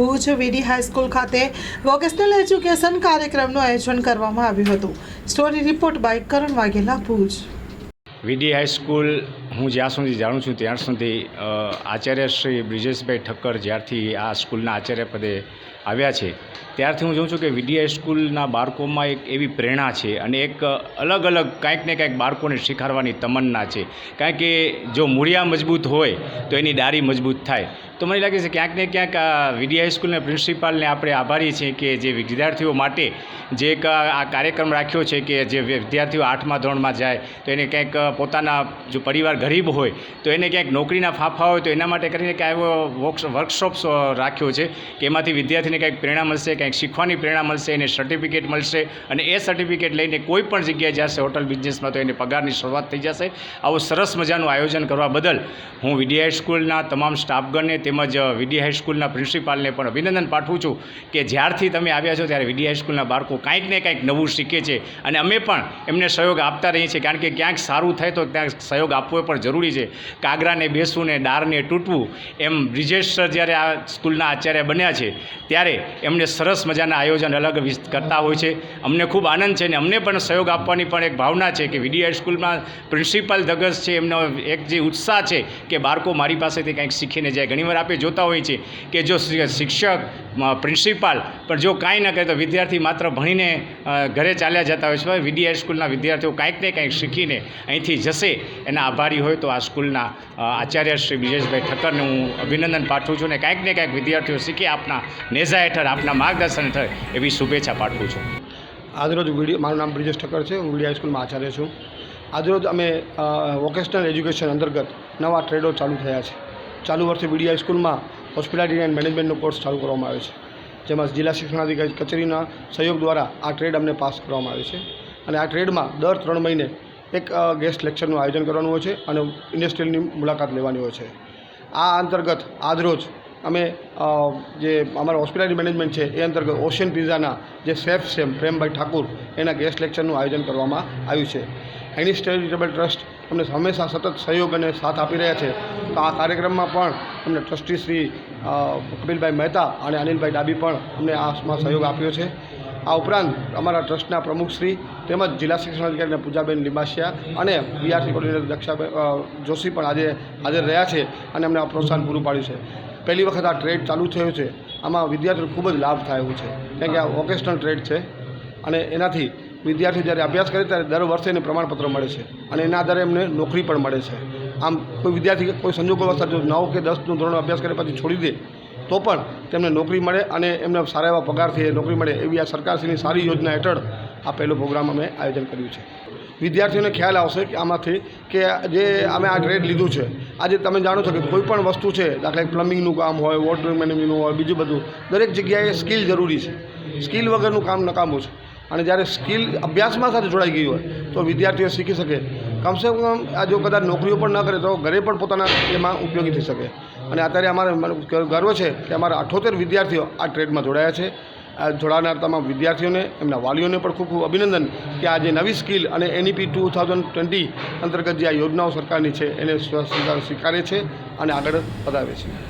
Bhuj V D high school ખાતે vocational education કાર્યક્રમનું આયોજન કરવામાં આવ્યું હતું. Story report by Karan Vaghela, Bhuj. VD high school, હું જ્યાં સુધી જાણું છું ત્યાં સુધી આચાર્ય શ્રી બ્રિજેશભાઈ ઠક્કર જ્યારથી આ સ્કૂલના આચાર્ય પદે આવ્યા છે. ત્યારથી હું જોઉં છું કે વીડી હાઈસ્કૂલના બાળકોમાં એક એવી પ્રેરણા છે અને એક અલગ અલગ કાંઈક ને કાંઈક બાળકોને શીખવાડવાની તમન્ના છે. કારણ કે જો મૂળિયા મજબૂત હોય તો એની ડારી મજબૂત થાય. તો મને લાગે છે ક્યાંક ને ક્યાંક વીડી હાઈસ્કૂલના પ્રિન્સિપાલને આપણે આભારી છીએ કે જે વિદ્યાર્થીઓ માટે જે એક આ કાર્યક્રમ રાખ્યો છે કે જે વિદ્યાર્થીઓ આઠમા ધોરણમાં જાય, તો એને ક્યાંક પોતાના જો પરિવાર ગરીબ હોય, તો એને ક્યાંક નોકરીના ફાંફા હોય, તો એના માટે કરીને ક્યાંક એવો વર્કશ વર્કશોપ્સ રાખ્યો છે કે એમાંથી વિદ્યાર્થીને કંઈક પ્રેરણા મળશે કંઈક શીખવાની પ્રેરણા મળશે, એને સર્ટિફિકેટ મળશે અને એ સર્ટિફિકેટ લઈને કોઈ પણ જગ્યાએ જશે હોટલ બિઝનેસમાં તો એને પગારની શરૂઆત થઈ જશે. આવું સરસ મજાનું આયોજન કરવા બદલ હું વીડી હાઈસ્કૂલના તમામ સ્ટાફગણને તેમજ વીડી હાઈસ્કૂલના પ્રિન્સિપાલને પણ અભિનંદન પાઠવું છું કે જ્યારથી તમે આવ્યા છો ત્યારે વીડી હાઈસ્કૂલના બાળકો કાંઈક ને કાંઈક નવું શીખે છે અને અમે પણ એમને સહયોગ આપતા રહીએ છીએ. કારણ કે ક્યાંક સારું થાય તો ત્યાં સહયોગ આપવો પણ જરૂરી છે. કાગરાને બેસવું ને ડારને તૂટવું એમ બ્રિજેશ સર જ્યારે આ સ્કૂલના આચાર્ય બન્યા છે ત્યારે એમને સરસ મજાના આયોજન અલગ કરતા હોય છે. અમને ખૂબ આનંદ છે અને અમને પણ સહયોગ આપવાની પણ એક ભાવના છે કે વીડી હાઈસ્કૂલમાં પ્રિન્સિપાલ ધગસ છે. એમનો એક જે ઉત્સાહ છે કે બાળકો મારી પાસેથી કંઈક શીખીને જાય. ઘણીવાર આપણે જોતા હોઈએ છીએ કે જો શિક્ષક પ્રિન્સિપાલ, પણ જો કાંઈ ન કરે તો વિદ્યાર્થી માત્ર ભણીને ઘરે ચાલ્યા જતા હોય છે. વીડી હાઈસ્કૂલના વિદ્યાર્થીઓ કાંઈક ને કાંઈક શીખીને અહીંથી જશે. એના આભારી હોય તો આ સ્કૂલના આચાર્ય શ્રી બ્રિજેશભાઈ ઠક્કરને હું અભિનંદન પાઠવું છું અને કાંઈક ને કાંઈક વિદ્યાર્થીઓ શીખે આપના નેઝા હેઠળ, આપના માર્ગદર્શન હેઠળ એવી શુભેચ્છા પાઠવું છું. આજરોજ વીડિયો મારું નામ બ્રિજેશ ઠક્કર છે. હું વિડી હાઈસ્કૂલમાં આચાર્ય છું. આજરોજ અમે વોકેશનલ એજ્યુકેશન અંતર્ગત નવા ટ્રેડો ચાલુ થયા છે. ચાલુ વર્ષે વિડી હાઈસ્કૂલમાં હોસ્પિટાલિટી એન્ડ મેનેજમેન્ટનો કોર્સ ચાલુ કરવામાં આવ્યો છે. જેમાં જિલ્લા શિક્ષણાધિકારી કચેરીના સહયોગ દ્વારા આ ટ્રેડ અમને પાસ કરવામાં આવે છે. અને આ ટ્રેડમાં દર ત્રણ મહિને એક ગેસ્ટ લેક્ચરનું આયોજન કરવાનું હોય છે અને ઇન્ડસ્ટ્રીની મુલાકાત લેવાની હોય છે. આ અંતર્ગત આજરોજ અમે જે અમારા હોસ્પિટાલિટી મેનેજમેન્ટ છે, એ અંતર્ગત ઓશિયન પિઝાના જે શેફ છે પ્રેમભાઈ ઠાકુર, એના ગેસ્ટ લેક્ચરનું આયોજન કરવામાં આવ્યું છે. એની ચેરિટેબલ ટ્રસ્ટ અમને હંમેશા સતત સહયોગ અને સાથ આપી રહ્યા છે. તો આ કાર્યક્રમમાં પણ અમને ટ્રસ્ટી શ્રી કપિલભાઈ મહેતા અને અનિલભાઈ ડાબી પણ અમને આમાં સહયોગ આપ્યો છે. આ ઉપરાંત અમારા ટ્રસ્ટના પ્રમુખશ્રી તેમજ જિલ્લા શિક્ષણ અધિકારીના પૂજાબેન લિંબાસિયા અને બીઆરસી કોર્ડિનેટર દક્ષાબેન જોશી પણ આજે હાજર રહ્યા છે અને અમને આ પ્રોત્સાહન પૂરું પાડ્યું છે. પહેલી વખત આ ટ્રેડ ચાલુ થયો છે. આમાં વિદ્યાર્થીઓ ખૂબ જ લાભ થાય એવું છે. કારણ કે આ વોકેશનલ ટ્રેડ છે. અને એનાથી વિદ્યાર્થીઓ જ્યારે અભ્યાસ કરે ત્યારે દર વર્ષે એને પ્રમાણપત્ર મળે છે. અને એના આધારે એમને નોકરી પણ મળે છે. આમ કોઈ વિદ્યાર્થી કોઈ સંજોગો જો નવ કે દસનું ધોરણ અભ્યાસ કરે પછી છોડી દે, તો પણ તેમને નોકરી મળે અને એમને સારા એવા પગારથી નોકરી મળે એવી આ સરકારશ્રીની સારી યોજના હેઠળ આ પહેલો પ્રોગ્રામ અમે આયોજન કર્યું છે. વિદ્યાર્થીઓને ખ્યાલ આવશે કે આમાંથી કે જે અમે આ ટ્રેડ લીધું છે. આજે તમે જાણો છો કે કોઈ પણ વસ્તુ છે, દાખલા પ્લમ્બિંગનું કામ હોય વોટર મેનેજમેન્ટનું હોય, બીજું બધું, દરેક જગ્યાએ સ્કિલ જરૂરી છે. સ્કિલ વગરનું કામ નકામું છે. અને જ્યારે સ્કિલ અભ્યાસમાં સાથે જોડાઈ ગઈ હોય, તો વિદ્યાર્થીઓ શીખી શકે. કમસે કમ આ જો કદાચ નોકરીઓ પણ ન કરે, તો ઘરે પણ પોતાના એમાં ઉપયોગી થઈ શકે. અને અત્યારે અમારે ગર્વ છે કે અમારા અઠોતેર વિદ્યાર્થીઓ આ ટ્રેડમાં જોડાયા છે. જોડાનાર તમામ વિદ્યાર્થીઓને, એમના વાલીઓને પણ ખૂબ ખૂબ અભિનંદન કે આ જે નવી સ્કિલ અને એનઈપી ટુ થાઉઝન્ડ ટ્વેન્ટી અંતર્ગત જે આ યોજનાઓ સરકારની છે, એને સ્વીકારે છે અને આગળ વધારે છે.